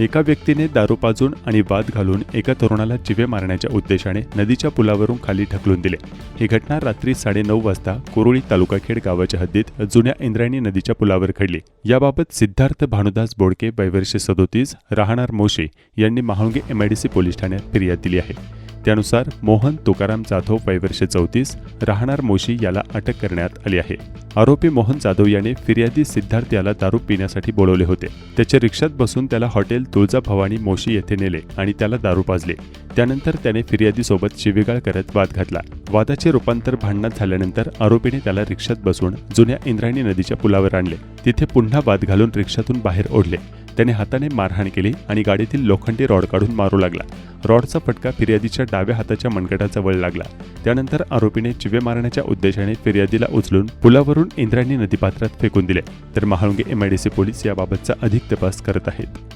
एका व्यक्तीने दारू पाजून आणि वाद घालून एका तरुणाला जिवे मारण्याच्या उद्देशाने नदीच्या पुलावरून खाली ढकलून दिले. ही घटना रात्री साडेनऊ वाजता कुरोळी तालुकाखेड गावाच्या हद्दीत जुन्या इंद्रायणी नदीच्या पुलावर घडली. याबाबत सिद्धार्थ भानुदास बोडके वैवर्ष सदोतीस राहणार मोशी यांनी महाळुंगे एमआयडीसी पोलीस ठाण्यात फिर्याद दिली आहे. त्यानुसार मोहन तुकाराम जाधव वैवर्ष चौतीस राहणार मोशी याला अटक करण्यात आली आहे. आरोपी मोहन जाधव याने फिर्यादी सिद्धार्थ याला दारू पिण्यासाठी बोलवले होते. त्याच्या रिक्षात बसून त्याला हॉटेल तुळजा भवानी मोशी येथे नेले आणि त्याला दारू पाजले. त्यानंतर त्याने फिर्यादीसोबत शिवीगाळ करत वाद घातला. वादाचे रूपांतर भांडणात झाल्यानंतर आरोपीने त्याला रिक्षात बसून जुन्या इंद्रायणी नदीच्या पुलावर आणले. तिथे पुन्हा वाद घालून रिक्षातून बाहेर ओढले. त्याने हाताने मारहाण केली आणि गाडीतील लोखंडी रॉड काढून मारू लागला. रॉडचा फटका फिर्यादीच्या डाव्या हाताच्या मनगटाचा वळ लागला. त्यानंतर आरोपीने चिवे मारण्याच्या उद्देशाने फिर्यादीला उचलून पुलावरून इंद्रायणी नदीपात्रात फेकून दिले. तर महाळुंगे एमआयडीसी पोलीस याबाबतचा अधिक तपास करत आहेत.